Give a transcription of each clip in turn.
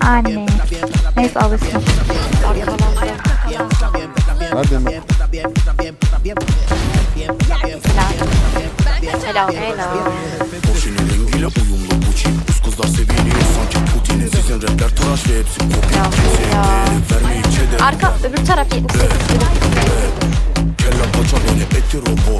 Anne. Neyse alırsın. Nerede mi? Helal. Helal. Porsche'nin rengiyle uyumlu kızlar sanki Putin Sizin rapler tıraş ve hepsi kopya Arka öbür taraf 78. Kelle paça beni eti robot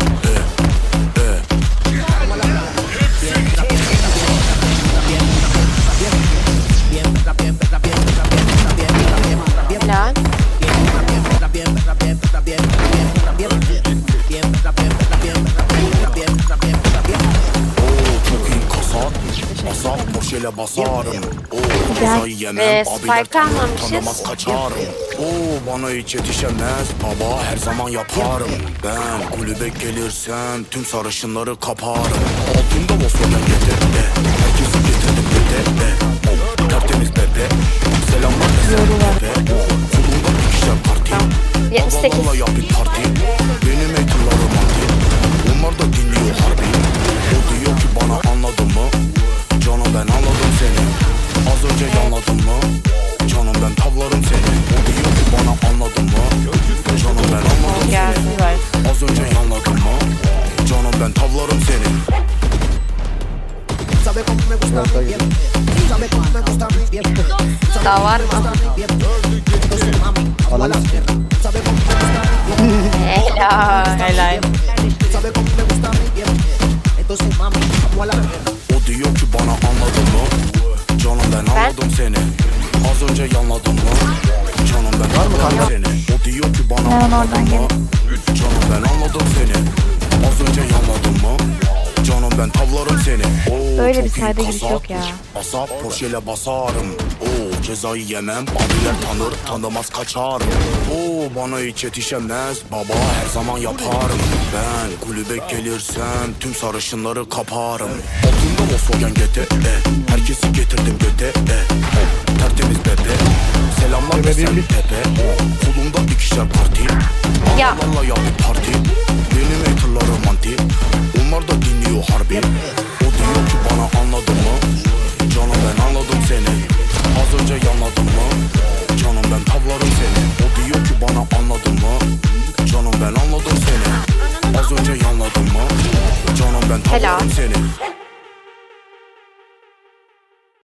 Porsche'le basarım. Oo cezayı yemem Spike almamışız. kaçarım. Oo bana hiç yetişemez Baba her zaman yaparım. Ben kulübe gelirsem Tüm sarışınları kaparım. Altında Volkswagen getirdi Herkesi getirdim dedi Oh, Tertemiz bebe Selamlar bebe. Kulunda ikişer parti. 78. Babalarla yap bir parti. Benim ben tavlarım seni O diyor ki bana anladın mı Canım ben anladım seni. Az önce yanladın mı Canım ben tavlarım seni daha var mı? Sikeyim. Helal. Helal. O diyor ki bana anladın mı Canım ben anladım seni Az önce yanladın mı? Canım ben tavlarım seni. O diyor ki bana Ben oradan anladın mı? Canım ben anladım seni. Az önce yanladın mı? Canım ben tavlarım seni. Oo, Böyle bir çok iyi sayda giriş kasap. yok ya. Asap Porsche'le basarım. Oo cezayı yemem. Abiler tanır tanımaz kaçarım Oo bana hiç yetişemez. Baba her zaman yaparım. Ben kulübe gelirsem Tüm sarışınları kaparım. Altında Volkswagen GT e. Herkesi getirdim göte e. Ve sen tepe Kolumda ikişer parti. Ya. Allah'la yap bir parti. Benim haterlarım anti Onlar da dinliyor harbi. O diyor ki bana anladın mı? Canım ben anladım seni. Az önce yanladın mı? Canım ben tavlarım seni. O diyor ki bana anladın mı? Canım ben anladım seni. Az önce yanladın mı? Canım ben Helal. tavlarım seni